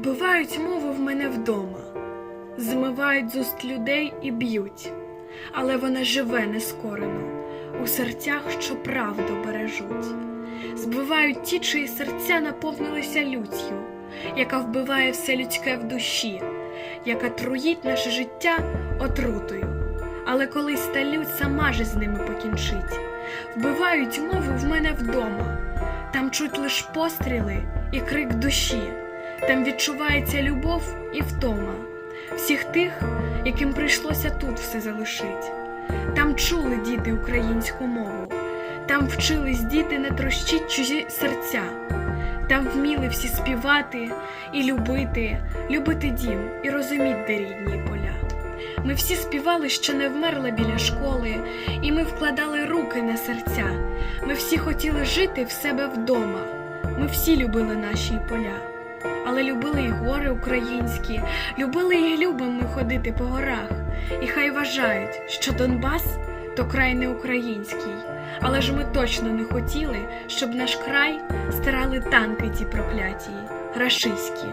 Вбивають мову в мене вдома, змивають з уст людей і б'ють, але вона живе нескорено. У серцях, що правду бережуть. Збивають ті, чиї серця наповнилися люттю, яка вбиває все людське в душі, яка труїть наше життя отрутою. Але колись та лють сама же з ними покінчить. Вбивають мову в мене вдома, там чуть лиш постріли і крик душі, там відчувається любов і втома всіх тих, яким прийшлося тут все залишить. Там чули діти українську мову, там вчились діти не трощить чужі серця, там вміли всі співати і любити, любити дім і розуміти, де рідні поля. Ми всі співали, що не вмерла біля школи, і ми вкладали руки на серця. Ми всі хотіли жити в себе вдома. Ми всі любили наші поля. Але любили й гори українські, любили й любимо ходити по горах. І хай вважають, що Донбас то край не український. Але ж ми точно не хотіли, щоб наш край стирали танки ті прокляті, рашиські.